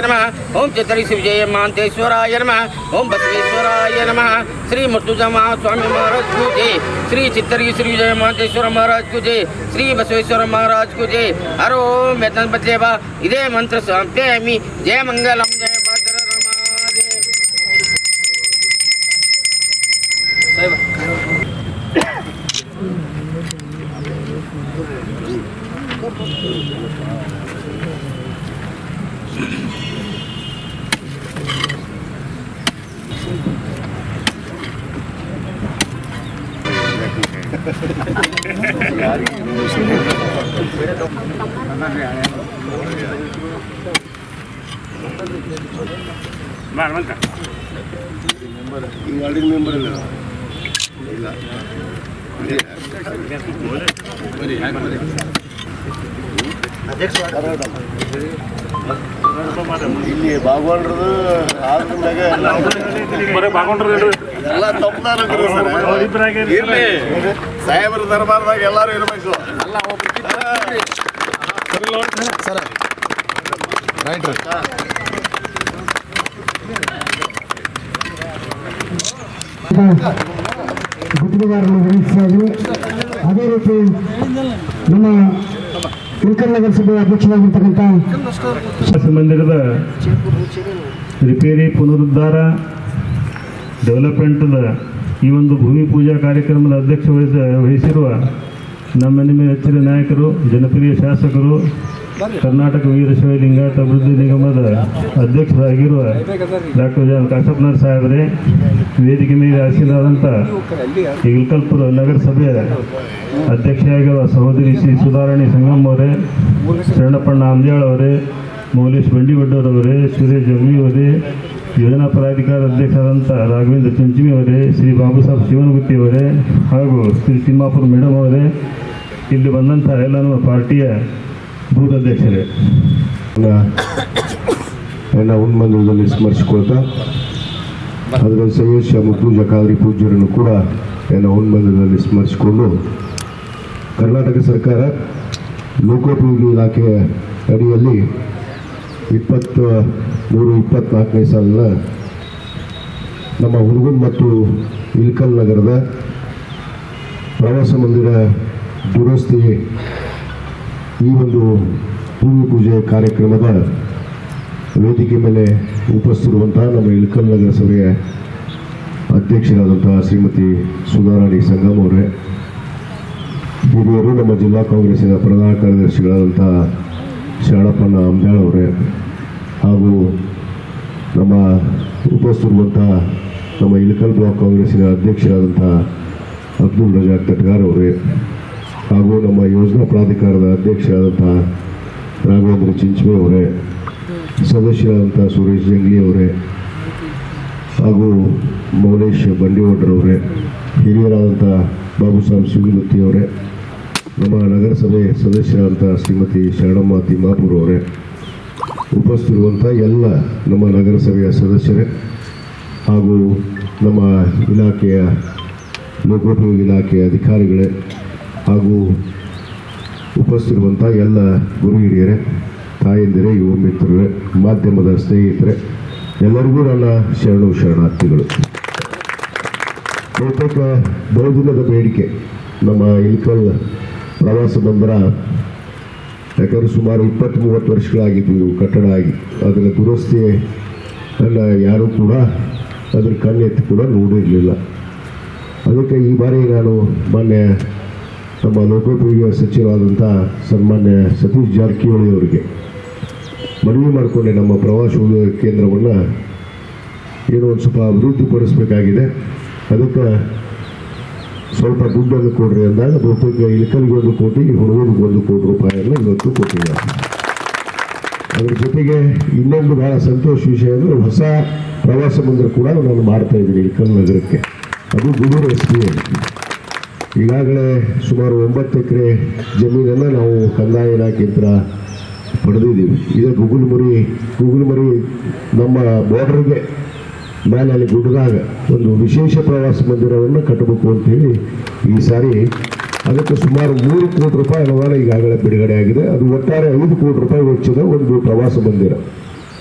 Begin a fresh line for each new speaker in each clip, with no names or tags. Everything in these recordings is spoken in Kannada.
नमः। ओम चतरी विजय मानतेश्वराय नम। ओम बसवेश्वराय नम। श्री मुस्तुजमा स्वामी महाराज को जय। श्री चित्तरी श्री विजय मानतेश्वर महाराज को जय। श्री बसवेश्वर महाराज को जय। हर ओम, मैं बदलेवा। इदे मंत्र स्वामी जय मंगलम, जय
ಈ ವಾರ್ಡಿನ ಮೆಂಬರ್ ಇಲ್ಲ ಇಲ್ಲ ಇಲ್ಲಿ ಭಾಗವನ್ರದು
ಬಾಗೊಂಡ್ರಿ
ಎಲ್ಲ ತಪ್ಪದಾರ ಇರ್ಲಿ. ಸಾಹೇಬ್ರ ದರ್ಬಾರ್ದಾಗ ಎಲ್ಲಾರು ಇರ್ಬೇಕು. ರೈಟ್ ರೀ
ಗುತ್ತಿಗೆದಾರರನ್ನು ವಿನಂತಿಸಿದ್ರು ಅದೇ ರೀತಿ ನಮ್ಮ ಇಳಕಲ್ ನಗರಸಭೆ ಅಧ್ಯಕ್ಷರಾಗಿರ್ತಕ್ಕಂಥ
ಮಂದಿರದ ರಿಪೇರಿ ಪುನರುದ್ಧಾರ, ಡೆವಲಪ್ಮೆಂಟ್ದ ಈ ಒಂದು ಭೂಮಿ ಪೂಜಾ ಕಾರ್ಯಕ್ರಮದ ಅಧ್ಯಕ್ಷ ವಹಿಸ, ವಹಿಸಿರುವ ನಮ್ಮ ನಿಮ್ಮ ಹೆಚ್ಚಿನ ನಾಯಕರು, ಜನಪ್ರಿಯ ಶಾಸಕರು ಕರ್ನಾಟಕ ವೀರಶೈವ ಲಿಂಗಾಯತ ಅಭಿವೃದ್ಧಿ ನಿಗಮದ ಅಧ್ಯಕ್ಷರಾಗಿರುವ ಡಾಕ್ಟರ್ ಜಾನ್ ಕಾಶಪ್ಪನಾಥ್ ಸಾಹೇಬರೇ, ವೇದಿಕೆ ಮೇಲೆ ಆಸೀನರಾದಂಥ ಇಲ್ಕಲ್ಪುರ ನಗರಸಭೆಯ ಅಧ್ಯಕ್ಷರಾಗಿರುವ ಸಹೋದರಿ ಶ್ರೀ ಸುಧಾರಾಣಿ ಸಂಗಮ್ ಅವರೇ, ಶರಣಪ್ಪಣ್ಣ ಅಂದ್ಯಾಳ್ ಅವರೇ ಮೌಲೇಶ್ ಬಂಡಿವಡ್ಡವರವರೇ ಸುರೇಶ್ ಅವರೇ, ಯೋಜನಾ ಪ್ರಾಧಿಕಾರ ಅಧ್ಯಕ್ಷರಾದಂಥ ರಾಘವೇಂದ್ರ ಚಂಚಮಿ ಅವರೇ, ಶ್ರೀ ಬಾಬು ಸಾಹೇಬ್ ಶಿವನಗುತ್ತಿ ಅವರೇ ಹಾಗೂ ಶ್ರೀ ತಿಮ್ಮಾಪುರ ಮೇಡಮ್ ಅವರೇ, ಇಲ್ಲಿ ಬಂದಂಥ ಎಲ್ಲ ಪಾರ್ಟಿಯ ಬೂತ್ ಎಲ್ಲ
ನನ್ನ ಉನ್ಮಂದಿರದಲ್ಲಿ ಸ್ಮರಿಸಿಕೊಳ್ತಾ ಅದರ ಸವೇಶ ಮುತ್ತೂಜ ಕಾದ್ರಿ ಪೂಜ್ಯರನ್ನು ಕೂಡ ನನ್ನ ಉನ್ಮಂದಿರದಲ್ಲಿ ಸ್ಮರಿಸಿಕೊಂಡು, ಕರ್ನಾಟಕ ಸರ್ಕಾರ ಲೋಕೋಪಯೋಗಿ ಇಲಾಖೆಯ ಅಡಿಯಲ್ಲಿ ಇಪ್ಪತ್ತ ಮೂರು ಇಪ್ಪತ್ನಾಲ್ಕನೇ ಸಾಲಿನ ನಮ್ಮ ಹುಡುಗನ್ ಮತ್ತು ಇಲ್ಕಲ್ ನಗರದ ಪ್ರವಾಸ ಮಂದಿರ ದುರಸ್ತಿ ಈ ಒಂದು ಭೂಮಿ ಪೂಜೆ ಕಾರ್ಯಕ್ರಮದ ವೇದಿಕೆ ಮೇಲೆ ಉಪಸ್ಥಿರುವಂತಹ ನಮ್ಮ ಇಳಕಲ್ ನಗರಸಭೆಯ ಅಧ್ಯಕ್ಷರಾದಂತಹ ಶ್ರೀಮತಿ ಸುಧಾರಾಣಿ ಸಂಗಮ್ ಅವರೇ, ಹಿರಿಯರು, ನಮ್ಮ ಜಿಲ್ಲಾ ಕಾಂಗ್ರೆಸ್ಸಿನ ಪ್ರಧಾನ ಕಾರ್ಯದರ್ಶಿಗಳಾದಂತಹ ಶರಣಪ್ಪನ ಅಂಬ್ಯಾಳ್ ಅವರೇ, ಹಾಗೂ ನಮ್ಮ ಉಪಸ್ಥಿರುವಂತಹ ನಮ್ಮ ಇಳಕಲ್ ಬ್ಲಾಕ್ ಕಾಂಗ್ರೆಸ್ಸಿನ ಅಧ್ಯಕ್ಷರಾದಂತಹ ಅಬ್ದುಲ್ ರಜಾಕ್ ತಟ್ಗಾರ್ ಅವರೇ ಹಾಗೂ ನಮ್ಮ ಯೋಜನಾ ಪ್ರಾಧಿಕಾರದ ಅಧ್ಯಕ್ಷರಾದಂತಹ ರಾಘವೇಂದ್ರ ಚಿಂಚಮೆ ಅವರೇ, ಸದಸ್ಯರಾದಂಥ ಸುರೇಶ್ ಜಂಗ್ಲಿ ಅವರೇ, ಹಾಗೂ ಮೌಲೇಶ್ ಬಂಡಿವಡ್ರವರೇ ಹಿರಿಯರಾದಂಥ ಬಾಬು ಸಾಹೇಬ್ ಶಿವಮೂರ್ತಿ ಅವರೇ, ನಮ್ಮ ನಗರಸಭೆ ಸದಸ್ಯರಾದಂಥ ಶ್ರೀಮತಿ ಶರಣಮ್ಮ ತಿಮ್ಮಾಪುರ್ ಅವರೇ ಉಪಸ್ಥಿರುವಂಥ ಎಲ್ಲ ನಮ್ಮ ನಗರಸಭೆಯ ಸದಸ್ಯರೇ, ಹಾಗೂ ನಮ್ಮ ಇಲಾಖೆಯ ಲೋಕೋಪಯೋಗಿ ಇಲಾಖೆಯ ಅಧಿಕಾರಿಗಳೇ ಹಾಗೂ ಉಪಸ್ಥಿರುವಂಥ ಎಲ್ಲ ಗುರು ಹಿರಿಯರೇ ತಾಯಂದಿರೇ, ಯುವ ಮಿತ್ರರೇ, ಮಾಧ್ಯಮದ ಸ್ನೇಹಿತರೆ, ಎಲ್ಲರಿಗೂ ನನ್ನ ಶರಣು ಶರಣಾರ್ಥಿಗಳು. ಬಹುತೇಕ ಬಹುದಿನದ ಬೇಡಿಕೆ ನಮ್ಮ ಇಲ್ಕಲ್ ಪ್ರವಾಸ ಬಂದರ, ಯಾಕಂದ್ರೆ ಸುಮಾರು ಇಪ್ಪತ್ತು ಮೂವತ್ತು ವರ್ಷಗಳಾಗಿದ್ದು ಕಟ್ಟಡ ಆಗಿ. ಅದರ ದುರಸ್ತಿ ಅಲ್ಲ ಯಾರೂ ಕೂಡ ಅದ್ರ ಕಣ್ಣೆತ್ತಿ ಕೂಡ ನೋಡಿರಲಿಲ್ಲ. ಅದಕ್ಕೆ ಈ ಬಾರಿ ನಾನು ಮೊನ್ನೆ ನಮ್ಮ ಲೋಕೋಪಯೋಗಿ ಸಚಿವರಾದಂಥ ಸನ್ಮಾನ್ಯ ಸತೀಶ್ ಜಾರಕಿಹೊಳಿ ಅವರಿಗೆ ಮನವಿ ಮಾಡಿಕೊಂಡೆ ನಮ್ಮ ಪ್ರವಾಸೋದ್ಯೋಗ ಕೇಂದ್ರವನ್ನು ಏನೋ ಒಂದು ಸ್ವಲ್ಪ ಅಭಿವೃದ್ಧಿಪಡಿಸಬೇಕಾಗಿದೆ. ಅದಕ್ಕೆ ಸ್ವಲ್ಪ ದುಡ್ಡನ್ನು ಕೊಡ್ರಿ ಅಂದಾಗ ಬಹುತೇಕ ಇಳಕಲ್ಗೆ ಒಂದು ಕೋಟಿ, ಹುಡುಗರಿಗೆ ಒಂದು ಕೋಟಿ ರೂಪಾಯಿಯನ್ನು ಇವತ್ತು ಕೊಟ್ಟಿದ್ದಾರೆ. ಅದ್ರ ಜೊತೆಗೆ ಇನ್ನೊಂದು ಬಹಳ ಸಂತೋಷ ವಿಷಯ ಅಂದರೆ ಹೊಸ ಪ್ರವಾಸ ಮಂದಿರ ಕೂಡ ನಾನು ಮಾಡ್ತಾ ಇದ್ದೀನಿ ಇಳಕಲ್ ನಗರಕ್ಕೆ. ಅದು ಎಸ್ ಪಿ ಈಗಾಗಲೇ ಸುಮಾರು ಒಂಬತ್ತು ಎಕರೆ ಜಮೀನನ್ನು ನಾವು ಕಂದಾಯ ಇಲಾಖೆಯಿಂದ ಪಡೆದಿದ್ದೀವಿ. ಇದೇ ಗುಗುಲ್ಮುರಿ ಗುಗುಲ್ಮುರಿ ನಮ್ಮ ಬಾರ್ಡ್ರಿಗೆ ಮೇಲೆ ಅಲ್ಲಿ ಗುಡ್ಡದಾಗ ಒಂದು ವಿಶೇಷ ಪ್ರವಾಸ ಮಂದಿರವನ್ನು ಕಟ್ಟಬೇಕು ಅಂತೇಳಿ ಈ ಸಾರಿ ಅದಕ್ಕೆ ಸುಮಾರು ಮೂರು ಕೋಟಿ ರೂಪಾಯಿ ಅನುದಾನ ಈಗಾಗಲೇ ಬಿಡುಗಡೆ ಆಗಿದೆ. ಅದು ಒಟ್ಟಾರೆ ಐದು ಕೋಟಿ ರೂಪಾಯಿ ವೆಚ್ಚದ ಒಂದು ಪ್ರವಾಸ ಮಂದಿರ.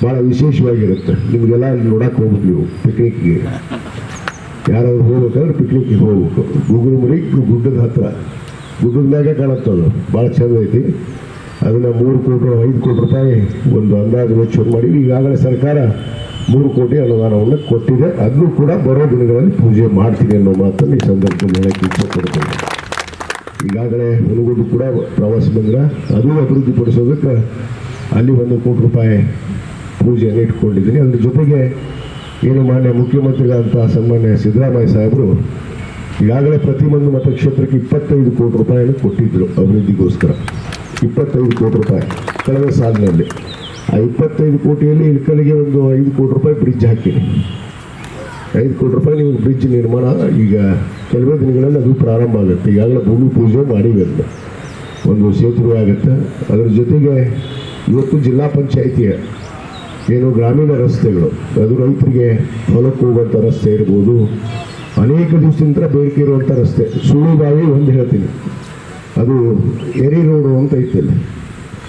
ಭಾಳ ವಿಶೇಷವಾಗಿರುತ್ತೆ. ನಿಮಗೆಲ್ಲ ಅಲ್ಲಿ ನೋಡಕ್ಕೆ ಹೋಗ್ಬೇಕು ನೀವು ಪಿಕ್ನಿಕ್ಗೆ ಯಾರಾದ್ರು ಹೋಗ್ಬೇಕಾದ್ರೆ ಪಿಕ್ನಿಕ್ಗೆ ಹೋಗ್ಬೇಕು. ಗುಗ್ಗುಳ ಮುರಿ ಗುಡ್ಡದ ಹತ್ರ. ಕಾಣುತ್ತೆ ಕಾಣತ್ತದು ಭಾಳ ಚಂದ ಐತಿ. ಅದನ್ನು ಮೂರು ಕೋಟಿ ಐದು ಕೋಟಿ ರೂಪಾಯಿ ಒಂದು ಅಂದಾಜು ವೆಚ್ಚ ಮಾಡಿ, ಈಗಾಗಲೇ ಸರ್ಕಾರ ಮೂರು ಕೋಟಿ ಅನುದಾನವನ್ನು ಕೊಟ್ಟಿದೆ. ಅದನ್ನು ಕೂಡ ಬರೋ ದಿನಗಳಲ್ಲಿ ಪೂಜೆ ಮಾಡ್ತೀನಿ ಅನ್ನೋ ಮಾತನ್ನು ಈ ಸಂದರ್ಭದಲ್ಲಿ ಹೇಳಕ್ಕೆ ಇಷ್ಟಪಡ್ತೇನೆ. ಈಗಾಗಲೇ ಹುಲಗುಡ್ಡು ಕೂಡ ಪ್ರವಾಸ ಬಂದ್ರ, ಅದು ಅಭಿವೃದ್ಧಿಪಡಿಸೋದಕ್ಕೆ ಅಲ್ಲಿ ಒಂದು ಕೋಟಿ ರೂಪಾಯಿ ಪೂಜೆಯನ್ನು ಇಟ್ಕೊಂಡಿದ್ದೀನಿ. ಅದ್ರ ಜೊತೆಗೆ ಏನು ಮಾನ್ಯ ಮುಖ್ಯಮಂತ್ರಿಗಳಂತಹ ಸನ್ಮಾನ್ಯ ಸಿದ್ದರಾಮಯ್ಯ ಸಾಹೇಬರು ಈಗಾಗಲೇ ಪ್ರತಿಯೊಂದು ಮತಕ್ಷೇತ್ರಕ್ಕೆ ಇಪ್ಪತ್ತೈದು ಕೋಟಿ ರೂಪಾಯಿಯನ್ನು ಕೊಟ್ಟಿದ್ದರು ಅಭಿವೃದ್ಧಿಗೋಸ್ಕರ. ಇಪ್ಪತ್ತೈದು ಕೋಟಿ ರೂಪಾಯಿ ಕಳೆದ ಸಾಲಿನಲ್ಲಿ. ಆ ಇಪ್ಪತ್ತೈದು ಕೋಟಿಯಲ್ಲಿ ಇಳ್ಕಲಿಗೆ ಒಂದು ಐದು ಕೋಟಿ ರೂಪಾಯಿ ಬ್ರಿಡ್ಜ್ ಹಾಕಿದೆ. ಐದು ಕೋಟಿ ರೂಪಾಯಿ ನೀವು ಬ್ರಿಡ್ಜ್ ನಿರ್ಮಾಣ ಈಗ ಕೆಲವೇ ದಿನಗಳಲ್ಲಿ ಅದು ಪ್ರಾರಂಭ ಆಗುತ್ತೆ. ಈಗಾಗಲೇ ಭೂಮಿ ಪೂಜೆ ಮಾಡಿವೆ ಒಂದು ಸೇತುವೆ ಆಗುತ್ತೆ. ಅದರ ಜೊತೆಗೆ ಇವತ್ತು ಜಿಲ್ಲಾ ಪಂಚಾಯಿತಿಯ ಏನು ಗ್ರಾಮೀಣ ರಸ್ತೆಗಳು. ಅದು ರೈತರಿಗೆ ಹೊಲಕ್ಕೆ ಹೋಗುವಂಥ ರಸ್ತೆ ಇರ್ಬೋದು. ಅನೇಕ ದಿವಸದಿಂದ ಬೇಡಿಕೆ ಇರುವಂಥ ರಸ್ತೆ. ಸುಳುಬಾವಿ ಒಂದು ಹೇಳ್ತೀನಿ. ಅದು ಎರಿ ರೋಡು ಅಂತ ಐತಲ್ಲಿ.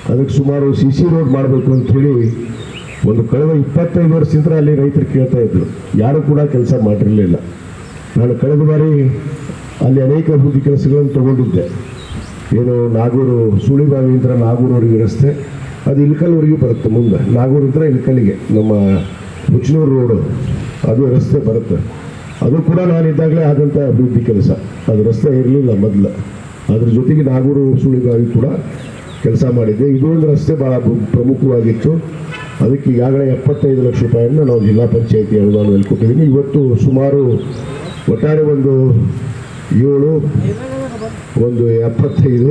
ಅದಕ್ಕೆ ಸುಮಾರು ಸಿ ಸಿ ರೋಡ್ ಮಾಡಬೇಕು ಅಂತ ಹೇಳಿ ಒಂದು ಕಳೆದ ಇಪ್ಪತ್ತೈದು ವರ್ಷದಿಂದ ಅಲ್ಲಿ ರೈತರು ಕೇಳ್ತಾ ಇದ್ರು. ಯಾರು ಕೂಡ ಕೆಲಸ ಮಾಡಿರಲಿಲ್ಲ. ನಾನು ಕಳೆದ ಬಾರಿ ಅಲ್ಲಿ ಅನೇಕ ಅಭಿವೃದ್ಧಿ ಕೆಲಸಗಳನ್ನು ತಗೊಂಡಿದ್ದೆ. ಏನು ನಾಗೂರು ಸುಳಿಬಾವಿಯಿಂದ ನಾಗೂರವರೆಗೆ ರಸ್ತೆ. ಅದು ಇಲ್ಕಲ್ವರೆಗೂ ಬರುತ್ತೆ ಮುಂದೆ. ನಾಗೂರಿಂದ ಇಲ್ಕಲ್ಲಿಗೆ ನಮ್ಮ ಮುಚ್ಚನೂರು ರೋಡು. ಅದು ರಸ್ತೆ ಬರುತ್ತೆ. ಅದು ಕೂಡ ನಾನಿದ್ದಾಗಲೇ ಆದಂಥ ಅಭಿವೃದ್ಧಿ ಕೆಲಸ. ಅದು ರಸ್ತೆ ಇರಲಿಲ್ಲ ಮೊದಲು. ಅದ್ರ ಜೊತೆಗೆ ನಾಗೂರು ಸುಳಿಗಾಗಿ ಕೂಡ ಕೆಲಸ ಮಾಡಿದ್ದೆ. ಇದು ಒಂದು ರಸ್ತೆ ಭಾಳ ಪ್ರಮುಖವಾಗಿತ್ತು. ಅದಕ್ಕೆ ಈಗಾಗಲೇ ಎಪ್ಪತ್ತೈದು ಲಕ್ಷ ರೂಪಾಯಿಯನ್ನು ನಾವು ಜಿಲ್ಲಾ ಪಂಚಾಯಿತಿ ಅನುದಾನದಲ್ಲಿ ಕೊಟ್ಟಿದ್ದೀನಿ. ಇವತ್ತು ಸುಮಾರು ಒಟ್ಟಾರೆ ಒಂದು ಏಳು ಒಂದು ಎಪ್ಪತ್ತೈದು,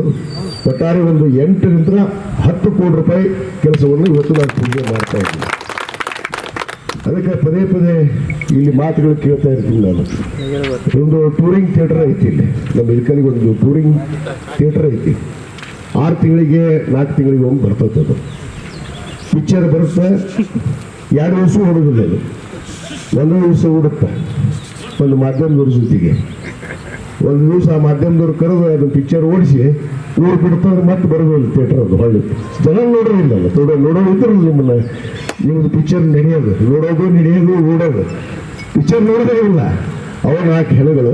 ಒಟ್ಟಾರೆ ಒಂದು ಎಂಟರಿಂದ ಹತ್ತು ಕೋಟಿ ರೂಪಾಯಿ ಕೆಲಸವನ್ನು ಇವತ್ತು ನಾನು ಪೂಜೆ ಮಾಡ್ತಾ ಇದ್ದೀನಿ ಅದಕ್ಕೆ ಪದೇ ಪದೇ ಇಲ್ಲಿ ಮಾತುಗಳು ಕೇಳ್ತಾ ಇರ್ತೀನಿ ನಾನು. ಒಂದು ಟೂರಿಂಗ್ ಥಿಯೇಟರ್ ಐತಿ ಇಲ್ಲಿ. ನಮ್ಮ ಇಲ್ಕಲಿಗೆ ಒಂದು ಟೂರಿಂಗ್ ಥಿಯೇಟರ್ ಐತಿ. ಆರು ತಿಂಗಳಿಗೆ, ನಾಲ್ಕು ತಿಂಗಳಿಗೆ ಒಂದು ಬರ್ತದೆ ಅದು. ಪಿಕ್ಚರ್ ಬರುತ್ತೆ, ಎರಡು ದಿವಸ ಹೊಡೋದಿಲ್ಲ ಅದು. ಒಂದೇ ದಿವಸ ಓಡುತ್ತೆ. ಒಂದು ಮಾಧ್ಯಮದವ್ರ ಜೊತೆಗೆ. ಒಂದು ದಿವಸ ಮಾಧ್ಯಮದವ್ರು ಕರೆದು ಅದು ಪಿಕ್ಚರ್ ಓಡಿಸಿ, ಊರು ಬಿಡ್ತಂದ್ರೆ ಮತ್ತೆ ಬರೋದಿಲ್ಲ ಥಿಯೇಟರ್ ಅದು ಹೊಳ್ಳಿ. ಜನ ನೋಡೋದಿಲ್ಲ ಅಲ್ಲ ನೋಡೋ ನೋಡೋರು ಇದ್ರಲ್ಲ ನಿಮ್ಮನ್ನ. ನಿಮ್ದು ಪಿಕ್ಚರ್ ನಡೆಯೋದು, ನೋಡೋದು ನಡೆಯೋದು, ಓಡೋದು. ಪಿಕ್ಚರ್ ನೋಡೋದೇ ಇಲ್ಲ. ಅವ ನಾಲ್ಕು ಹೆಣಗಳು,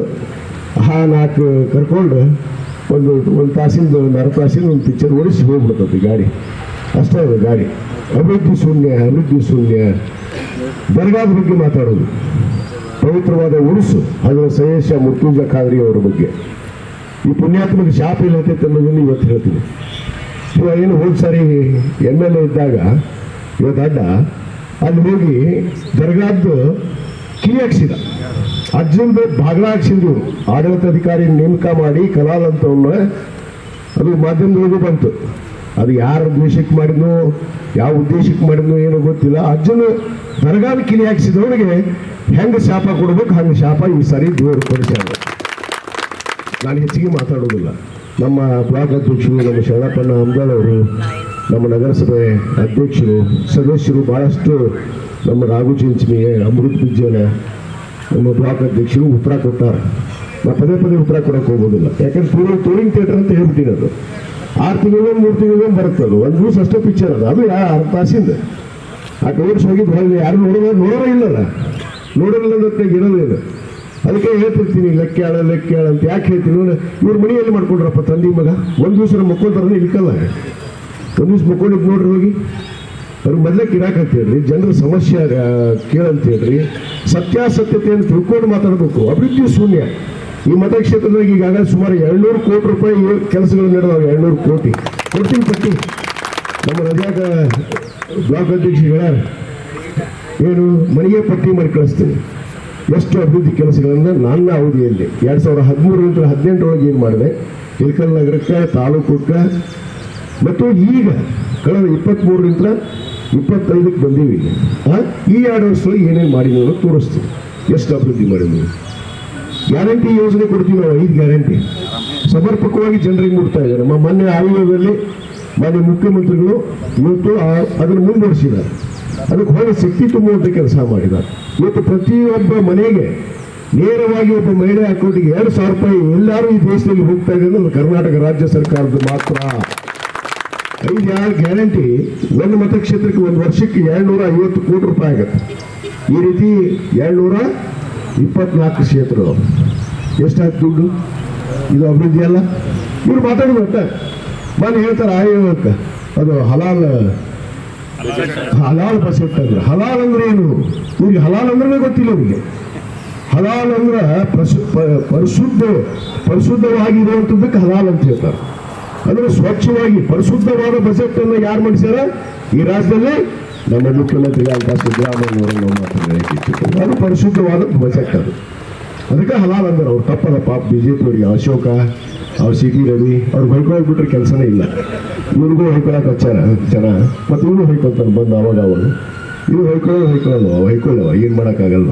ಆ ನಾಲ್ಕು ಕರ್ಕೊಂಡು ಒಂದು ಒಂದು ತಾಸಿಂದ ಒಂದು ಅರ್ಧ ಒಂದು ಪಿಕ್ಚರ್ ಓಡಿಸಿ ಹೋಗ್ಬಿಡ್ತದೆ ಗಾಡಿ. ಅಷ್ಟೇ ಅದು ಗಾಡಿ. ಅಭಿವೃದ್ಧಿ ಶೂನ್ಯ ಅಭಿವೃದ್ಧಿ ಶೂನ್ಯ. ಬರಗಾದ ಬಗ್ಗೆ ಮಾತಾಡೋದು. ಪವಿತ್ರವಾದ ಉರುಸು. ಅದರ ಸಯೇಶ ಮುರ್ತುಂಜ ಖಾದ್ರಿ ಅವರ ಬಗ್ಗೆ. ಈ ಪುಣ್ಯಾತ್ಮಕ ಶಾಪ ಅಂತ ಅನ್ನೋದನ್ನು ಇವತ್ತು ಹೇಳ್ತೀನಿ. ಇವಾಗ ಏನು ಹೋದ ಸಾರಿ ಎಂ ಎಲ್ ಎ ಇದ್ದಾಗ, ಇವತ್ತು ಅಡ್ಡ, ಅಲ್ಲಿ ಹೋಗಿ ದರ್ಗಾದ್ದು ಕಿವಿ ಹಾಕ್ಸಿದ. ಅಜ್ಜಂದು ಬಾಗ್ಲ ಹಾಕ್ಸಿದ್ರು ಆಡಳಿತಾಧಿಕಾರಿ ನೇಮಕ ಮಾಡಿ ಕಲಾಲ್ ಅಂತ ಅದು ಮಾಧ್ಯಮದೊಳಗೂ ಬಂತು. ಅದು ಯಾರ ಉದ್ದೇಶಕ್ಕೆ ಮಾಡಿದ್ನೋ, ಯಾವ ಉದ್ದೇಶಕ್ಕೆ ಮಾಡಿದ್ನೋ ಏನೋ ಗೊತ್ತಿಲ್ಲ. ಅಜ್ಜನು ದರ್ಗಾದ ಕಿಲಿ ಹಾಕ್ಸಿದವನಿಗೆ ಹೆಂಗೆ ಶಾಪ ಕೊಡ್ಬೇಕು, ಹಂಗೆ ಶಾಪ ಈ ಸರಿ ದೇವರು ಕೊಡಿಸ್ಯಾರ. ನಾನು ಹೆಚ್ಚಿಗೆ ಮಾತಾಡೋದಿಲ್ಲ. ನಮ್ಮ ಬ್ಲಾಕ್ ಅಧ್ಯಕ್ಷರು, ನಮ್ಮ ಶರಣಪ್ಪಣ್ಣ ಅಂಬಾಳವರು ನಮ್ಮ ನಗರಸಭೆ ಅಧ್ಯಕ್ಷರು, ಸದಸ್ಯರು ಭಾಳಷ್ಟು ನಮ್ಮ ರಾಘು ಚಿಂಚಮಿ ಅಮೃತ ವಿಜ್ಞಾನ ನಮ್ಮ ಬ್ಲಾಕ್ ಅಧ್ಯಕ್ಷರು ಉತ್ತರ ಕೊಟ್ಟಾರ. ನಾ ಪದೇ ಪದೇ ಉತ್ತರ ಕೊಡೋಕೆ ಹೋಗೋದಿಲ್ಲ. ಯಾಕಂದ್ರೆ ಟೂರಿಂಗ್ ಟೋಲಿಂಗ್ ಥಿಯೇಟರ್ ಅಂತ ಹೇಳ್ಬಿಟ್ಟಿನಿ ಅದು. ಆರು ತಿಂಗಳು ಮೂರು ತಿಂಗಳು ಬರುತ್ತೆ ಅದು. ಒಂದು ದಿವಸ ಅಷ್ಟೇ ಪಿಕ್ಚರ್ ಅದು. ಅದು ಯಾ ಅರ್ಥ ತಾಸಿಂದ ಆ ಟೋರ್ಸ್ ಹೋಗಿದ್ದು ಯಾರು ನೋಡೋದ ನೋಡೋರೇ ಇಲ್ಲಲ್ಲ. ನೋಡೋರಿಲ್ಲ ಗಿಡವೇ ಇದೆ. ಅದಕ್ಕೆ ಹೇಳ್ತಿರ್ತೀನಿ ಲೆಕ್ಕ್ಯಾಳ ಲೆಕ್ಕ್ಯಾಳ ಅಂತ. ಯಾಕೆ ಹೇಳ್ತೀನಿ ಇವ್ರ ಮನೆಯಲ್ಲಿ ಮಾಡ್ಕೊಂಡ್ರಪ್ಪ ತಂದಿ ಮಗ. ಒಂದು ದಿವಸ ಮುಕ್ಕೊಂತಾರನೇ ಇಲ್ಕಲ್ಲ ಒಂದು ದಿವಸ ಮಕ್ಕೊಂಡಿದ್ದು ನೋಡ್ರಿ ಹೋಗಿ. ಅವ್ರಿಗೆ ಮೊದಲೇ ಕಿರಾಕ್ ಹೇಳ್ರಿ, ಜನರ ಸಮಸ್ಯೆ ಕೇಳಂತ ಹೇಳ್ರಿ. ಸತ್ಯಾಸತ್ಯತೆಯನ್ನು ತಿಳ್ಕೊಂಡು ಮಾತಾಡಬೇಕು. ಅಭಿವೃದ್ಧಿ ಶೂನ್ಯ. ಈ ಮತಕ್ಷೇತ್ರದಾಗ ಈಗಾಗಲೇ ಸುಮಾರು ಎರಡ್ನೂರು ಕೋಟಿ ರೂಪಾಯಿ ಕೆಲಸಗಳು ನಡೆದಾವೆ, ಎರಡ್ನೂರು ಕೋಟಿ. ಕೊಡ್ತೀನಿ ಪಟ್ಟಿ. ನಮ್ಮ ರಜಾಕ ಬ್ಲಾಕ್ ಅಧ್ಯಕ್ಷ ಹೇಳ್ಯಾರ ಏನು ಮನೆಗೆ ಪಟ್ಟಿ ಮಾಡಿ ಕಳಿಸ್ತೀನಿ. ಎಷ್ಟು ಅಭಿವೃದ್ಧಿ ಕೆಲಸಗಳನ್ನು ನನ್ನ ಅವಧಿಯಲ್ಲಿ ಎರಡು ಸಾವಿರದ ಹದಿಮೂರರಿಂದ ಹದಿನೆಂಟರೊಳಗೆ ಏನು ಮಾಡಿದೆ? ಇಳಕಲ್ ನಗರಕ್ಕೆ, ತಾಲೂಕಕ್ಕೆ. ಮತ್ತು ಈಗ ಕಳೆದ ಇಪ್ಪತ್ತ್ಮೂರರಿಂದ ಇಪ್ಪತ್ತೈದಕ್ಕೆ ಬಂದೀವಿ. ಈ ಎರಡು ವರ್ಷದಲ್ಲಿ ಏನೇನು ಮಾಡಿದ್ವಿ ಅನ್ನೋದು ತೋರಿಸ್ತೀವಿ ಎಷ್ಟು ಅಭಿವೃದ್ಧಿ ಮಾಡಿದ್ವಿ. ಗ್ಯಾರಂಟಿ ಯೋಜನೆ ಕೊಡ್ತೀವಿ ನಾವು, ಐದು ಗ್ಯಾರಂಟಿ. ಸಮರ್ಪಕವಾಗಿ ಜನರಿಗೆ ಮುಟ್ತಾ ಇದ್ದಾರೆ. ನಮ್ಮ ಮೊನ್ನೆ ಆಯೋಗದಲ್ಲಿ ಮಾನ್ಯ ಮುಖ್ಯಮಂತ್ರಿಗಳು ಇವತ್ತು ಅದನ್ನು ಮುಂದುವರಿಸಿದ್ದಾರೆ. ಅದಕ್ಕೆ ಹೋಗಿ ಶಕ್ತಿ ತುಂಬುವಂಥ ಕೆಲಸ ಮಾಡಿದ್ದಾರೆ ಇವತ್ತು ಪ್ರತಿಯೊಬ್ಬ ಮನೆಗೆ ನೇರವಾಗಿ ಒಬ್ಬ ಮಹಿಳೆ ಅಕೌಂಟಿಗೆ ಎರಡು ಸಾವಿರ ರೂಪಾಯಿ ಎಲ್ಲರೂ ಈ ದೇಶದಲ್ಲಿ ಹೋಗ್ತಾ ಇದೆ ಅಂದ್ರೆ ಕರ್ನಾಟಕ ರಾಜ್ಯ ಸರ್ಕಾರದ ಮಾತ್ರ. ಐದು ಯಾರು ಗ್ಯಾರಂಟಿ, ಒಂದು ಮತಕ್ಷೇತ್ರಕ್ಕೆ ಒಂದು ವರ್ಷಕ್ಕೆ ಎರಡ್ನೂರ ಐವತ್ತು ಕೋಟಿ ರೂಪಾಯಿ ಆಗುತ್ತೆ. ಈ ರೀತಿ ಎರಡ್ನೂರ ಇಪ್ಪತ್ನಾಲ್ಕು ಕ್ಷೇತ್ರ ಎಷ್ಟಾಯ್ತು ದುಡ್ಡು? ಇದು ಅಭಿವೃದ್ಧಿ ಅಲ್ಲ ಇವ್ರು ಮಾತಾಡೋದು ಬಂದು ಹೇಳ್ತಾರೆ ಆಯೋಗಕ್ಕೆ. ಅದು ಹಲಾಲ್ ಹಲಾಲ್ ಬಸೆಟ್ ಅಂದ್ರೆ, ಹಲಾಲ್ ಅಂದ್ರೆ ಏನು? ಇವ್ರಿಗೆ ಹಲಾಲ್ ಅಂದ್ರೆ ಗೊತ್ತಿಲ್ಲ ಇವ್ರಿಗೆ. ಹಲಾಲ್ ಅಂದ್ರೆ ಪ್ರಸು, ಪ- ಪರಿಶುದ್ಧ ಪರಿಶುದ್ಧವಾಗಿರುವಂಥದ್ದಕ್ಕೆ ಹಲಾಲ್ ಅಂತ ಹೇಳ್ತಾರೆ. ಅಂದ್ರೆ ಸ್ವಚ್ಛವಾಗಿ ಪರಿಶುದ್ಧವಾದ ಬಜೆಟ್ ಅನ್ನು ಯಾರು ಮಾಡಿಸ್ಯಾರ? ಈ ರಾಜ್ಯದಲ್ಲಿ ನಮ್ಮ ಮುಖ್ಯಮಂತ್ರಿಗಳಾದ ಸಿದ್ದರಾಮಯ್ಯ ಅವರನ್ನು ಮಾತನಾಡಿ ಅದು ಪರಿಶುದ್ಧವಾದ ಬಜೆಟ್ ಅದು. ಅದಕ್ಕೆ ಹಲಾಲ್ ಅಂದ್ರೆ ಅವ್ರು. ತಪ್ಪದ ಪಾಪ ಬಿಜೆಪಿ ಅವರಿಗೆ ಅಶೋಕ, ಅವ್ರ ಸಿ ಟಿ ರವಿ, ಅವ್ರು ಹೊಯ್ಕೊಳ್ಬಿಟ್ರೆ ಕೆಲಸನೇ ಇಲ್ಲ. ಇವ್ರಿಗೂ ಹೊಯ್ಕೊಳಕ್ಕೆ ಹಚ್ಚಾರ ಜನ. ಮತ್ತು ಇವನು ಹೊಯ್ಕೊಳ್ತಾರೆ ಬಂದು ಅವಾಗ ಅವಾಗ. ಇವ್ರು ಹೊಯ್ಕೊಳ್ಳೋದು ಅವ ಹೊಯ್ಕೊಳ್ಳವ ಏನು ಮಾಡೋಕ್ಕಾಗಲ್ಲ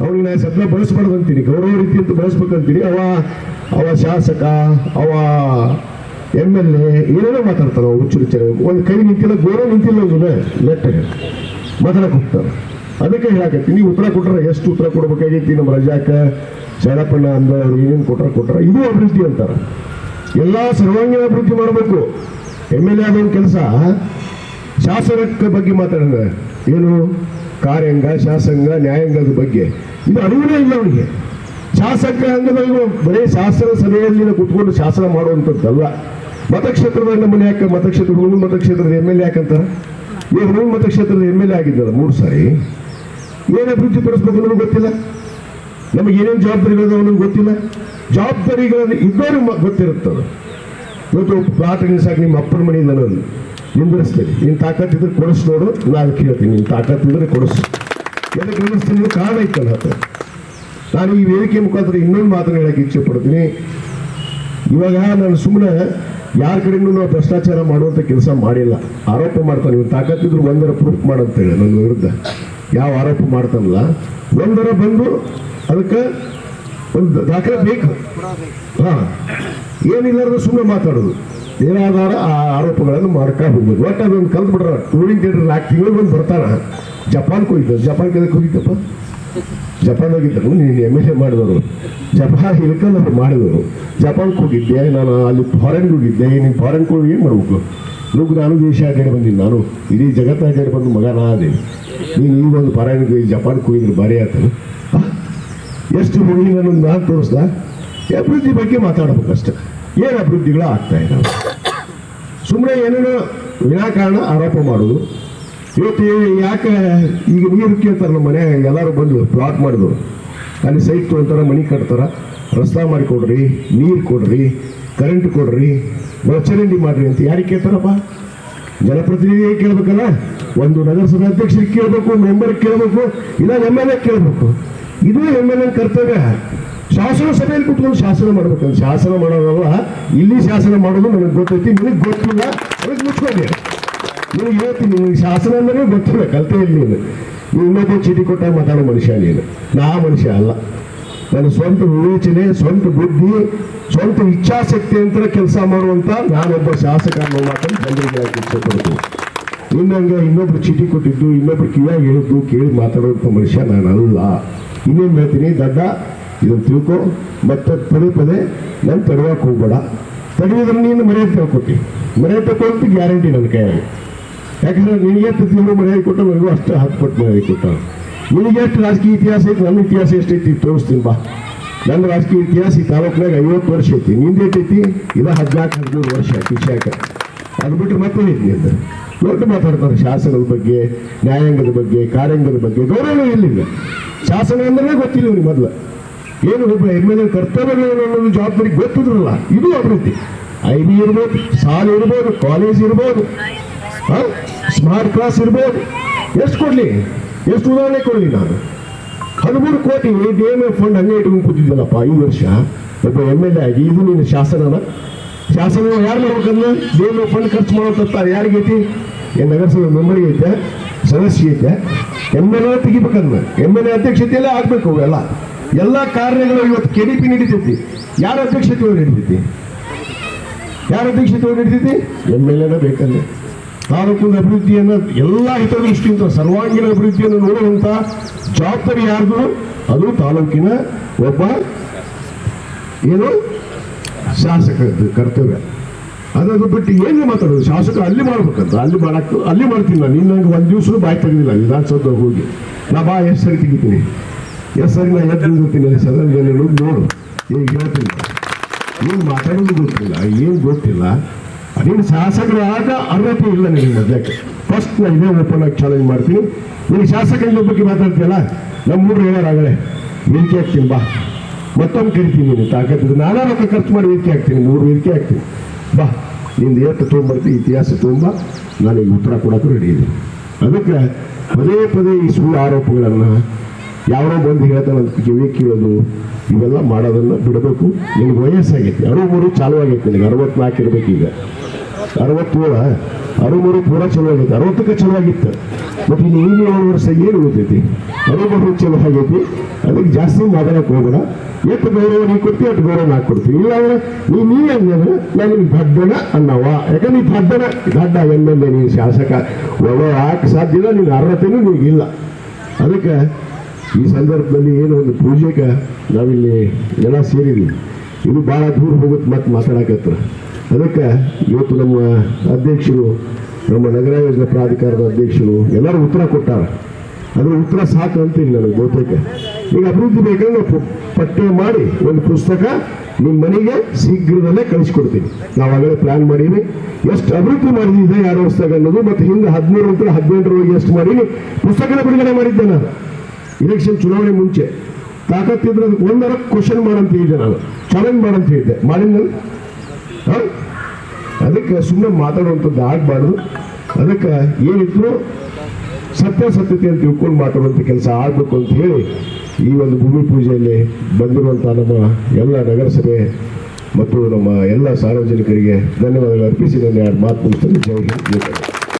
ಅವ್ರಿಗೆ ನಾನು ಸದ್ಯ ಬಳಸ್ಬಾರ್ದು ಅಂತೀನಿ ಗೌರವ ರೀತಿ ಅಂತ ಬಳಸ್ಬೇಕಂತೀನಿ. ಅವ ಅವ ಶಾಸಕ, ಅವ ಎಂ ಎಲ್ ಎ, ಏನೇನೋ ಮಾತಾಡ್ತಾನೆ. ಹುಚ್ಚು ಹುಚ್ಚರು ಒಂದು ಕೈ ನಿಂತಿಲ್ಲ ಗೋರ ನಿಂತಿಲ್ಲ ಒಂದು ಲೆಟ್ಟಗೆ ಮಾತಾಡಕ್ಕೆ ಹೋಗ್ತಾರೆ ಅದಕ್ಕೆ ಹೇಳಕತ್ತಿ ನೀವು ಉತ್ತರ ಕೊಟ್ರೆ ಎಷ್ಟು ಉತ್ತರ ಕೊಡ್ಬೇಕಾಗೈತಿ ನಮ್ಮ ರಜಾಕ? ಶೈಲಪ್ಪಣ್ಣ ಅಂದ ಅವ್ರು ಏನೇನು ಕೊಟ್ರ ಕೊಟ್ರ, ಇದು ಅಭಿವೃದ್ಧಿ ಅಂತಾರೆ. ಎಲ್ಲ ಸರ್ವಾಂಗೀಣ ಅಭಿವೃದ್ಧಿ ಮಾಡಬೇಕು. ಎಂ ಎಲ್ ಎ ಆದವನ ಕೆಲಸ, ಶಾಸನಕ್ಕೆ ಬಗ್ಗೆ ಮಾತಾಡಿದ್ರೆ, ಏನು? ಕಾರ್ಯಾಂಗ, ಶಾಸಂಗ, ನ್ಯಾಯಾಂಗದ ಬಗ್ಗೆ. ಇದು ಅರಿವೇ ಇಲ್ಲ ಅವನಿಗೆ ಶಾಸಕ ಅಂಗದಲ್ಲಿ ಬರೀ ಶಾಸನ ಸಭೆಯಲ್ಲಿ ಕುತ್ಕೊಂಡು ಶಾಸನ ಮಾಡುವಂಥದ್ದಲ್ಲ. ಮತಕ್ಷೇತ್ರದ ನಮ್ಮನೆ ಯಾಕೆ ಮತಕ್ಷೇತ್ರ ಹುಣು ಮತಕ್ಷೇತ್ರದ ಎಂ ಎಲ್ ಎ ಯಾಕಂತ? ಹುಣು ಮತಕ್ಷೇತ್ರದ ಎಂ ಎಲ್ ಎ ಆಗಿದ್ದಲ್ಲ ಮೂರು ಸಾರಿ. ಏನು ಅಭಿವೃದ್ಧಿ ಪಡಿಸ್ಬೇಕು ನಮಗೆ ಗೊತ್ತಿಲ್ಲ. ನಮಗೆ ಏನೇನು ಜವಾಬ್ದಾರಿಗಳಿದಾವೆ ನಮ್ಗೆ ಗೊತ್ತಿಲ್ಲ. ಜವಾಬ್ದಾರಿಗಳನ್ನು ಇದ್ದವರು ಗೊತ್ತಿರುತ್ತೆ ಗೊತ್ತಿರುತ್ತದು ಇವತ್ತು ಪ್ಲಾಟ್ ಸಾಕು ನಿಮ್ಮ ಅಪ್ಪನ ಮನೆ ಅನ್ನೋದು ನಿನ್ನ ನೀನು ತಾಕತ್ತಿದ್ರೆ ಕೊಡಿಸ್ ನೋಡು, ನಾನು ಕೇಳ್ತೀನಿ. ನೀನು ತಾಕತ್ತಿದ್ರೆ ಕೊಡಿಸು. ನಿಲ್ಲಿಸ್ತೀನಿ ಅನ್ನೋ ಕಾರಣ ಇತ್ತಲ್ಲ ಹತ್ರ ನಾನು ಈ ವೇದಿಕೆ ಮುಖಾಂತರ ಇನ್ನೊಂದು ಮಾತನ್ನು ಹೇಳಕ್ಕೆ ಇಚ್ಛೆ ಪಡ್ತೀನಿ ಇವಾಗ ನಾನು ಸುಮ್ಮನೆ ಯಾರ ಕಡೆನೂ ನಾವು ಭ್ರಷ್ಟಾಚಾರ ಮಾಡುವಂಥ ಕೆಲಸ ಮಾಡಿಲ್ಲ. ಆರೋಪ ಮಾಡ್ತಾನೆ. ನೀವು ತಾಕತ್ತಿದ್ರು ಒಂದರ ಪ್ರೂಫ್ ಮಾಡಂತೇಳಿ ನನ್ನ ವಿರುದ್ಧ. ಯಾವ ಆರೋಪ ಮಾಡ್ತಾನಲ್ಲ? ಒಂದರ ಬಂದು ಅದಕ್ಕೆ ಒಂದು ದಾಖಲೆ ಬೇಕು. ಹಾ. ಏನಿಲ್ಲಾರ್ದು ಸುಮ್ಮನೆ ಮಾತಾಡೋದು. ಏನಾದಾರ ಆ ಆರೋಪಗಳನ್ನು ಮಾಡ್ಕೊಂಡು ಹೋಗ್ಬೋದು. ಒಟ್ಟು ಅದೊಂದು ಕಲ್ತು ಬಿಡ್ರ ಟೂರಿಂಗ್ ಥಿಯೇಟರ್ ನಾಲ್ಕು ತಿಂಗಳು ಬಂದು ಬರ್ತಾರ. ಜಪಾನ್ಗೆ ಹೋಗಿದ್ದ ಜಪಾನ್ ಕೆಲಕ್ಕೆ ಹೋಗಿದ್ದಪ್ಪ? ಜಪಾನ್ ಹೋಗಿದ್ದರು ನೀನು ಎಂ ಎಲ್ ಎ ಮಾಡಿದವರು. ಜಪಾನ್ ಹೇಳ್ಕೊಂಡು ಅವ್ರು ಮಾಡಿದವರು. ಜಪಾನ್ಗೆ ಹೋಗಿದ್ದೆ. ನಾನು ಅಲ್ಲಿ ಫಾರೆನ್ಗೆ ಹೋಗಿದ್ದೆ. ನೀನು ಫಾರೆನ್ಗೆ ಹೋಗಿ ಏನು ಮಾಡ್ಬೇಕು? ನುಗ್ಗು ನಾನು ದೇಶ ಅಡ್ಡಾಡಿ ಬಂದೀನಿ ನಾನು ಇಡೀ ಜಗತ್ತ ಅಡ್ಡಾಡಿ ಬಂದು ಮಗ ನಾನೇ ನೀನು ಈಗ ಒಂದು ಫಾರೆನ್ಗೆ ಹೋಗಿ ಜಪಾನ್ಗೆ ಹೋಗಿದ್ರು ಭಾರಿ ಆಯ್ತು ಎಷ್ಟು ಹೋಗಿ ನಾನು ನಾನು ತೋರಿಸ್ದ ಅಭಿವೃದ್ಧಿ ಬಗ್ಗೆ ಮಾತಾಡ್ಬೇಕಷ್ಟೆ ಏನು ಅಭಿವೃದ್ಧಿಗಳು ಆಗ್ತಾ ಇದ್ದಾವೆ ಸುಮ್ಮನೆ ಏನೇನೋ ವಿನಾಕಾರಣ ಆರೋಪ ಮಾಡೋದು. ಇವತ್ತು ಯಾಕೆ ಈಗ ನೀರು ಕೇಳ್ತಾರೆ ನಮ್ಮ ಮನೆ, ಎಲ್ಲರೂ ಬಂದು ಪ್ಲಾಟ್ ಮಾಡಿದ್ರು ಅಲ್ಲಿ ಸೈಟ್ ತೊಗೊಂತಾರ ಮನೆ ಕಟ್ತಾರ. ರಸ್ತೆ ಮಾಡಿಕೊಡ್ರಿ, ನೀರು ಕೊಡ್ರಿ ಕರೆಂಟ್ ಕೊಡ್ರಿ ಒಳಚರಂಡಿ ಮಾಡ್ರಿ ಅಂತ. ಯಾರಿಗೆ ಕೇಳ್ತಾರಪ್ಪ? ಜನಪ್ರತಿನಿಧಿ ಕೇಳ್ಬೇಕಲ್ಲ? ಒಂದು ನಗರಸಭೆ ಅಧ್ಯಕ್ಷರಿಗೆ ಕೇಳಬೇಕು ಮೆಂಬರ್ ಕೇಳಬೇಕು, ಇಲ್ಲ ಎಂ ಎಲ್ ಎ ಕೇಳಬೇಕು. ಇದು ಎಂ ಎಲ್ ಎ ಕರ್ತವ್ಯ. ಶಾಸನ ಸಭೆಯಲ್ಲಿ ಕುತ್ಕೊಂಡು ಶಾಸನ ಮಾಡ್ಬೇಕು ಶಾಸನ ಮಾಡೋದಲ್ಲ, ಇಲ್ಲಿ ಶಾಸನ ಮಾಡೋದು ನನಗೆ ಗೊತ್ತೈತಿ, ನಿನಗೆ ಗೊತ್ತಿಲ್ಲ ನನಗೆ ಮುಚ್ಕೊಂಡೆ. ನೀವು ಹೇಳ್ತೀನಿ, ನಿನಗೆ ಶಾಸನ ಅಂದ್ರೆ ಗೊತ್ತಿಲ್ಲ ಕಲ್ತೇ ಇಲ್ಲ ನೀನು ಇನ್ನೊಬ್ಬ ಚೀಟಿ ಕೊಟ್ಟಾಗ ಮಾತಾಡೋ ಮನುಷ್ಯ ನೀನು. ನಾ ಮನುಷ್ಯ ಅಲ್ಲ. ನನ್ನ ಸ್ವಂತ ವಿವೇಚನೆ, ಸ್ವಂತ ಬುದ್ಧಿ, ಸ್ವಂತ ಇಚ್ಛಾಶಕ್ತಿ ಅಂತ ಕೆಲಸ ಮಾಡುವಂತ ನಾನೊಬ್ಬ ಶಾಸಕ ಅನ್ನೋ ಮಾತನ್ನು ಜನರಿಗೆ ಇಷ್ಟಪಡುದು ಇನ್ನಂಗೆ ಇನ್ನೊಬ್ರು ಚೀಟಿ ಕೊಟ್ಟಿದ್ದು, ಇನ್ನೊಬ್ರು ಕಿವಿಯಾಗಿ ಹೇಳಿದ್ದು ಕೇಳಿ ಮಾತಾಡುವಂಥ ಮನುಷ್ಯ ನಾನು ಅಲ್ಲ ಇನ್ನೇನು ಹೇಳ್ತೀನಿ, ದಡ್ಡ ಇದನ್ನು ತಿಳ್ಕೊ, ಮತ್ತೆ ಪದೇ ಪದೇ ನಾನು ತಡೆಯೋಕೆ ಹೋಗ್ಬೇಡ. ತಡೆಯೋದ್ರೆ ನೀನು ಮರ್ಯಾದೆ ತಿಳ್ಕೊಟ್ಟಿ ಮರ್ಯಾದೆ ತಗೊಂಡು ಗ್ಯಾರಂಟಿ ನನ್ನ ಕೈಯಲ್ಲಿ. ಯಾಕಂದ್ರೆ ನಿನಗೆ ಪ್ರತಿಯೊಂದು ಮನೆಯಲ್ಲಿ ಕೊಟ್ಟ ನನಗೂ ಅಷ್ಟೇ ಹತ್ತು ಪಟ್ಟು ಮರ್ಯಾದೆ ಕೊಟ್ಟ ನಿನಗೆ ಎಷ್ಟು ರಾಜಕೀಯ ಇತಿಹಾಸ ಐತಿ? ನನ್ನ ಇತಿಹಾಸ ಎಷ್ಟೈತಿ ತೋರಿಸ್ತೀನಿ ಬಾ. ನನ್ನ ರಾಜಕೀಯ ಇತಿಹಾಸ ಈ ತಾಲೂಕಿನಾಗ ಐವತ್ತು ವರ್ಷ ಐತಿ. ನಿಂದು ಎಷ್ಟೈತಿ? ಇದು ಹದಿನಾಲ್ಕು, ಹದಿಮೂರು ವರ್ಷ ಶಿಕ್ಷಕ ಅದು ಬಿಟ್ಟರೆ ಮತ್ತೆ ಐತಿ ಅಂತ ದೊಡ್ಡ ಮಾತಾಡ್ತಾರೆ ಶಾಸನದ ಬಗ್ಗೆ, ನ್ಯಾಯಾಂಗದ ಬಗ್ಗೆ, ಕಾರ್ಯಾಂಗದ ಬಗ್ಗೆ. ಗೌರವ ಎಲ್ಲಿಲ್ಲ ಶಾಸನ ಅಂದ್ರೆ ಗೊತ್ತಿಲ್ಲ ಇವ್ರಿಗೆ ಮೊದಲು. ಏನು ಒಬ್ಬ ಎಂ ಎಲ್ ಎ ಕರ್ತವ್ಯಗಳು ಅನ್ನೋದು ಜವಾಬ್ದಾರಿ ಗೊತ್ತಿದ್ರಲ್ಲ, ಇದು ಅಭಿವೃದ್ಧಿ. ಐ ಬಿ ಇರ್ಬೋದು, ಸಾಲ ಇರ್ಬೋದು ಕಾಲೇಜ್ ಇರ್ಬೋದು ಸ್ಮಾರ್ಟ್ ಕ್ಲಾಸ್ ಇರ್ಬೋದು. ಎಷ್ಟು ಕೊಡ್ಲಿ? ಎಷ್ಟು ಉದಾಹರಣೆ ಕೊಡಲಿ ನಾನು? ಹದಿಮೂರು ಕೋಟಿ ಡಿ ಎಂ ಎಫ್ ಫಂಡ್ ಹಂಗೆ ಇಟ್ಕೊಂಡು ಕೂತಿದ್ದಲ್ಲಪ್ಪ ಈ ವರ್ಷ? ಒಬ್ಬ ಎಂ ಎಲ್ ಎ ಆಗಿ, ಇದು ನಿನ್ನ ಶಾಸನನ? ಶಾಸನ ಯಾರು ಮಾಡ್ಬೇಕಂದ್ರೆ? ಡಿ ಎಂ ಎಫ್ ಫಂಡ್ ಖರ್ಚು ಮಾಡೋಂತ ಯಾರಿಗೈತಿ ಏನು ನಗರಸಭೆ ಮೆಂಬರ್ಗೆ ಐತೆ ಸದಸ್ಯ ಐತೆ. ಎಂ ಎಲ್ ಎ ತೆಗಿಬೇಕಂದ್ರೆ? ಎಂ ಎಲ್ ಎ ಅಧ್ಯಕ್ಷತೆಯಲ್ಲೇ ಆಗ್ಬೇಕು ಎಲ್ಲ ಎಲ್ಲ ಕಾರ್ಯಗಳು ಇವತ್ತು ಕೆ ಡಿ ಪಿ ನಡೀತೈತಿ. ಯಾರ ಅಧ್ಯಕ್ಷತೆ ನಡೀತೈತಿ? ಯಾರ ಅಧ್ಯಕ್ಷತೆ ನಡೀತೈತಿ? ಎಂ ಎಲ್ ಎನ ಬೇಕಲ್ಲಿ ತಾಲೂಕಿನ ಅಭಿವೃದ್ಧಿಯನ್ನು ಎಲ್ಲ ಹಿತದೃಷ್ಟಿಯಿಂದ, ಸರ್ವಾಂಗೀಣ ಅಭಿವೃದ್ಧಿಯನ್ನು ನೋಡುವಂತ ಜವಾಬ್ದಾರಿ ಯಾರ್ದು? ಅದು ತಾಲೂಕಿನ ಒಬ್ಬ ಏನು? ಶಾಸಕರದ್ದು ಕರ್ತವ್ಯ. ಅದನ್ನು ಬಿಟ್ಟು ಏನು ಮಾತಾಡೋದು ಶಾಸಕ ಅಲ್ಲಿ ಮಾಡ್ಬೇಕಂತ. ಅಲ್ಲಿ ಮಾಡಕ್, ಅಲ್ಲಿ ಮಾಡ್ತೀನಿ ನಾನು. ಇನ್ನು ನಂಗೆ ಒಂದು ದಿವಸ ಬಾಯಿ ತೆಗೆದಿಲ್ಲ. ವಿಧಾನಸೌಧ ಹೋಗಿ. ನಾ ಬಾ ಎಷ್ಟು ಸರಿ ತೆಗಿತೀನಿ. ಎಷ್ಟು ಸರಿ ನಾ ಎದ್ದು ನಿಲ್ತೀನಿ ನೋಡು. ಈಗ ಹೇಳ್ತೀನಿ. ಏನು ಮಾತಾಡೋದು ಗೊತ್ತಿಲ್ಲ, ಏನು ಗೊತ್ತಿಲ್ಲ. ನೀನು ಆಗ ಅರ್ಹತೆ ಇಲ್ಲ ನಿನಗೆ ಮೊದಲಕ್ಕೆ ಫಸ್ಟ್ ನಾ ಇದೇ ಓಪನ್ ಆಗಿ ಚಾಲೆಂಜ್ ಮಾಡ್ತೀನಿ. ನೀನು ಶಾಸಕರ ಬಗ್ಗೆ ಮಾತಾಡ್ತೀಯಲ್ಲ? ನಮ್ಮ ಮೂರು ಹೇಳೋರಾಗಲೇ ವೇದಿಕೆ ಹಾಕ್ತೀನಿ, ಬಾ. ಮತ್ತೊಂದು ಕರಿತೀನಿ ನೀನು, ತಾಕತ್ತಿದ್ರೆ ನಾನಾ ರೊಕ್ಕ ಖರ್ಚು ಮಾಡಿ ವೇದಿಕೆ ಹಾಕ್ತೀನಿ, ಮೂರು ವೇದಿಕೆ ಹಾಕ್ತೀನಿ. ಬಾ, ನಿಂದು ಏಟು ತೊಗೊಂಬರ್ತೀನಿ ಇತಿಹಾಸ ತೊಗೊಂಬ ನನಗೆ ಉತ್ತರ ಕೊಡೋಕ್ಕೂ ರೆಡಿ ಇದೆ ಅದಕ್ಕೆ ಪದೇ ಪದೇ ಈ ಸುಳ್ಳು ಆರೋಪಗಳನ್ನು ಯಾರೋ ಬಂದು ಹೇಳ್ತಾನೆ ಅಂತ ಕಿವಿ ಕೇಳೋದು, ಇವೆಲ್ಲ ಮಾಡೋದನ್ನ ಬಿಡಬೇಕು. ನಿನಗೆ ವಯಸ್ಸಾಗೈತಿ ಅರುಮೂರು ಚಾಲು ಆಗೈತೆ ನಿನಗೆ, ಅರವತ್ನಾಲ್ಕು ಇರ್ಬೇಕು ಈಗ. ಅರವತ್ತೇಳ ಅರುಮರು ಪೂರ ಚಲೋ ಆಗೈತಿ ಅರವತ್ತಕ್ಕೆ ಚಲೋ ಆಗಿತ್ತು ಇನ್ನು ಇನ್ನೂ ಏಳು ವರ್ಷ ಏನು ಉಳಿತೈತಿ ಅರುಮರು ಚಲೋ ಆಗೈತಿ. ಅದಕ್ಕೆ ಜಾಸ್ತಿ ಮಾತಾಡಕ್ಕೆ ಹೋಗೋಣ ಎಷ್ಟು ಗೌರವ ನೀವು ಕೊಡ್ತೀವಿ ಅಷ್ಟು ಗೌರವ ನಾ ಕೊಡ್ತೀವಿ ಇಲ್ಲ ಅಂದ್ರೆ ನೀ ನೀ ಅಂದ್ರೆ ನನಗೆ ದಡ್ಡನ ಅನ್ನವ. ಯಾಕಂದ್ರೆ ನೀ ದಡ್ಡನ ದಡ್ಡ ಎಲ್ಲೆಲ್ಲೇ ನೀನು ಶಾಸಕ, ಒಳ್ಳೆ ಹಾಕಿ ಸಾಧ್ಯ ಇಲ್ಲ, ನಿನ್ನ ಅರ್ಹತೆನೂ ನಿಮಗಿಲ್ಲ ಅದಕ್ಕೆ ಈ ಸಂದರ್ಭದಲ್ಲಿ ಏನು ಒಂದು ಪೂಜೆಗೆ ನಾವಿಲ್ಲಿ ಎಲ್ಲ ಸೇರಿದ್ವಿ. ಇದು ಭಾಳ ದೂರ ಹೋಗುತ್ತೆ ಮತ್ತೆ ಮಾತಾಡಕತ್ರ ಅದಕ್ಕೆ ಇವತ್ತು ನಮ್ಮ ಅಧ್ಯಕ್ಷರು, ನಮ್ಮ ನಗರ ಯೋಜನಾ ಪ್ರಾಧಿಕಾರದ ಅಧ್ಯಕ್ಷರು ಎಲ್ಲರೂ ಉತ್ತರ ಕೊಟ್ಟಾರ. ಅದ್ರ ಉತ್ತರ ಸಾಕು ಅಂತೀನಿ ನನಗೆ ಬಹುತೇಕ ಈಗ ಅಭಿವೃದ್ಧಿ ಬೇಕಾದ್ರೆ ಪಠ್ಯ ಮಾಡಿ ಒಂದು ಪುಸ್ತಕ ನಿಮ್ಮ ಮನೆಗೆ ಶೀಘ್ರದಲ್ಲೇ ಕಳಿಸ್ಕೊಡ್ತೀನಿ. ನಾವು ಆಗಲೇ ಪ್ಲಾನ್ ಮಾಡೀನಿ ಎಷ್ಟು ಅಭಿವೃದ್ಧಿ ಮಾಡಿದ್ದೆ ಎರಡು ವರ್ಷದಾಗ ಅನ್ನೋದು, ಮತ್ತು ಹಿಂದೆ ಹದಿಮೂರು ನಂತರ ಹದಿನೆಂಟರವರೆಗೆ ಎಷ್ಟು ಮಾಡೀನಿ ಪುಸ್ತಕನ ಬಿಡುಗಡೆ ಮಾಡಿದ್ದೆ ನಾನು. ಇಲೆಕ್ಷನ್ ಚುನಾವಣೆ ಮುಂಚೆ. ತಾಕತ್ತಿದ್ರೆ ಒಂದರ ಕ್ವಶನ್ ಮಾಡಂತ ಹೇಳಿದ್ದೆ ನಾನು. ಚಾಲೆಂಜ್ ಮಾಡಂತ ಹೇಳಿದ್ದೆ. ಮಾಡಿದ್ನ ಹ? ಅದಕ್ಕೆ ಸುಮ್ಮನೆ ಮಾತಾಡುವಂಥದ್ದು ಆಗಬಾರ್ದು ಅದಕ್ಕೆ ಏನಿದ್ರು ಸತ್ಯಾಸತ್ಯತೆ ಅಂತ ತಿಳ್ಕೊಂಡು ಮಾತಾಡುವಂಥ ಕೆಲಸ ಆಗಬೇಕು ಅಂತ ಹೇಳಿ ಈ ಒಂದು ಭೂಮಿ ಪೂಜೆಯಲ್ಲಿ ಬಂದಿರುವಂಥ ನಮ್ಮ ಎಲ್ಲ ನಗರಸಭೆ ಮತ್ತು ನಮ್ಮ ಎಲ್ಲ ಸಾರ್ವಜನಿಕರಿಗೆ ಧನ್ಯವಾದಗಳು ಅರ್ಪಿಸಿ ನನ್ನ ಎರಡು ಮಾತು ಜೈ ಹಿಂದ್.